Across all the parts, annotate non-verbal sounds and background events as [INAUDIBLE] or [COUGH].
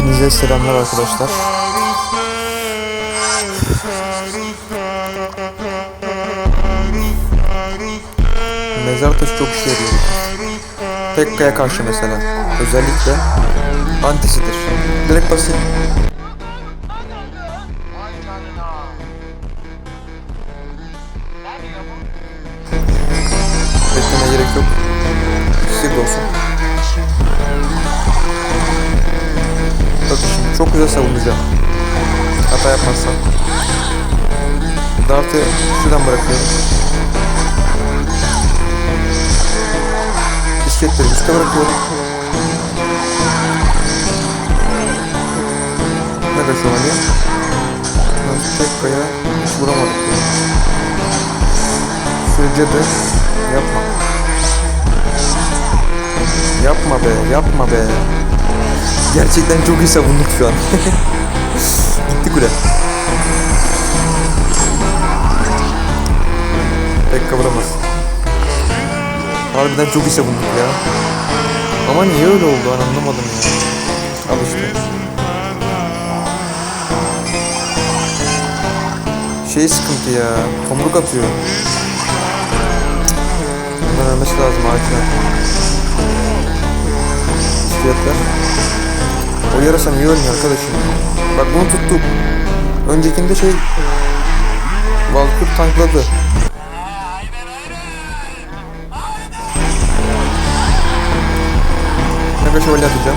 Hepinize selamlar arkadaşlar. Mezar taşı çok işe yarıyor. Tekka'ya karşı mesela. Özellikle antisidir. Direkt basit. Beklemeye gerek yok. Sil olsun. Çok güzel savunacağım. Hata yapmazsam. Dart'ı şuradan bırakıyorum. Bisikletleri üstte bırakıyorum. Mega şövalye. Tek kaya hiç vuramadık ya. Sürece de yapma. Yapma be, yapma be. Gerçekten çok iyi savunduk şu an. [LAUGHS] Gitti kule. Pek kavuramaz. Harbiden çok iyi savunduk ya. Ama niye öyle oldu ben anlamadım ya. Al işte. Şey sıkıntı ya. Tomruk atıyor. Bundan ölmesi lazım ağaçlar. İstiyatlar. O yarasa niye ölmüyor arkadaşım? Bak bunu tuttuk. Öncekinde şey... Valkür tankladı. Mega şövalye atacağım.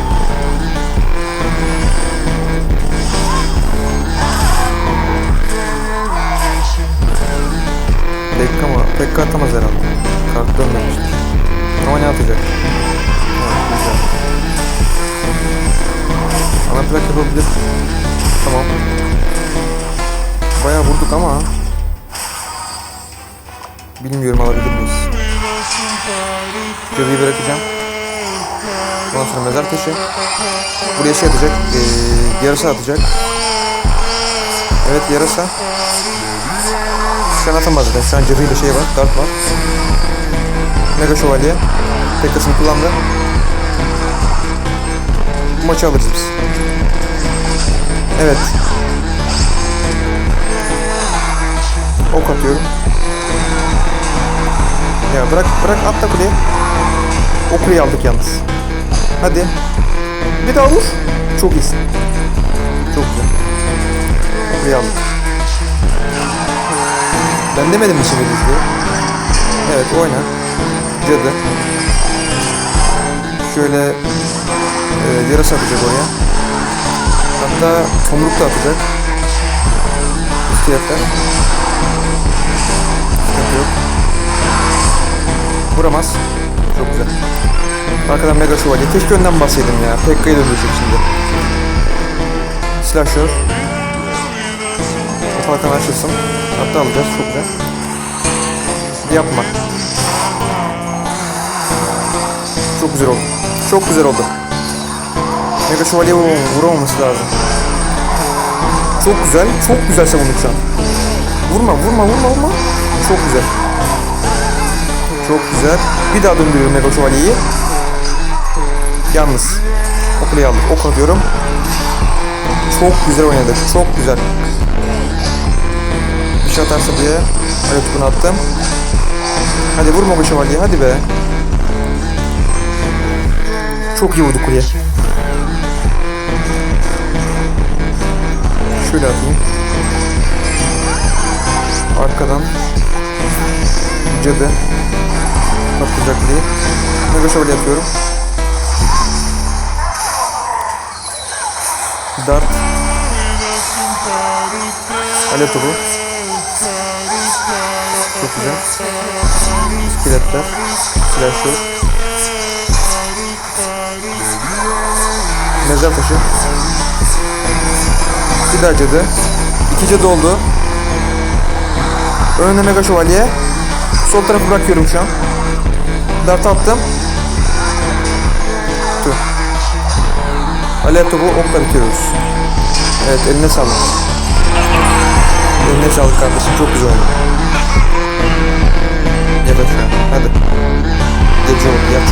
Pekka mı? Pekka atamaz herhalde. Kart dönmemiştir. Ama ne atacak? Ha, güzel. Ana plak yapabilir. Tamam. Bayağı vurduk ama. Bilmiyorum alabilir miyiz? Göbeği bırakacağım. Ondan sonra mezar taşı. Buraya şey atacak. Ee, yarasa atacak. Evet yarasa. Şu an atamaz zaten. Şu şey var. Dart var. Mega şövalye. Tekasını kullandı. Bu maçı alırız biz. Evet. Ok atıyorum. Ya bırak bırak at da kuleye. O kuleyi aldık yalnız. Hadi. Bir daha vur. Çok iyisin. Çok güzel. Kuleyi aldık. Ben demedim mi şimdi diye. Evet oyna. Cadı. Şöyle e, yarasa atacak oraya. Hatta tomruk da atacak. İhtiyatlar. Sıkıntı yok. Vuramaz. Çok güzel. Arkadan mega şövalye. Keşke önden bassaydım ya. Pekka'yı döndürecek şimdi. Slasher. Falkan açılsın. Hatta alacağız. Çok güzel. Yapma. Çok güzel oldu. Çok güzel oldu. Mega şövalye vuram vuramaması lazım. Çok güzel. Çok güzel savunduk şu an. Vurma vurma vurma vurma. Çok güzel. Çok güzel. Bir daha döndürüyorum Mega şövalyeyi. Yalnız. O kuleyi aldık. Ok atıyorum. Çok güzel oynadık. Çok güzel. Bir şey atarsa diye. Evet bunu attım. Hadi vurma bu şövalyeyi. Hadi be. Çok iyi vurdu kuleye. Şöyle atayım. Arkadan cadı patlayacak diye. Mega şövalye atıyorum. Dart. Ale topu. Çok güzel. İskeletler. Silahşör. Mezar taşı. Bir daha cadı. İki cadı oldu. Önüne mega şövalye. Sol tarafı bırakıyorum şu an. Dart attım. Tüh. Alev topu okla bitiriyoruz. Evet eline sağlık. Eline sağlık kardeşim çok güzel oldu. Yat aşağı hadi. Gece oldu yat.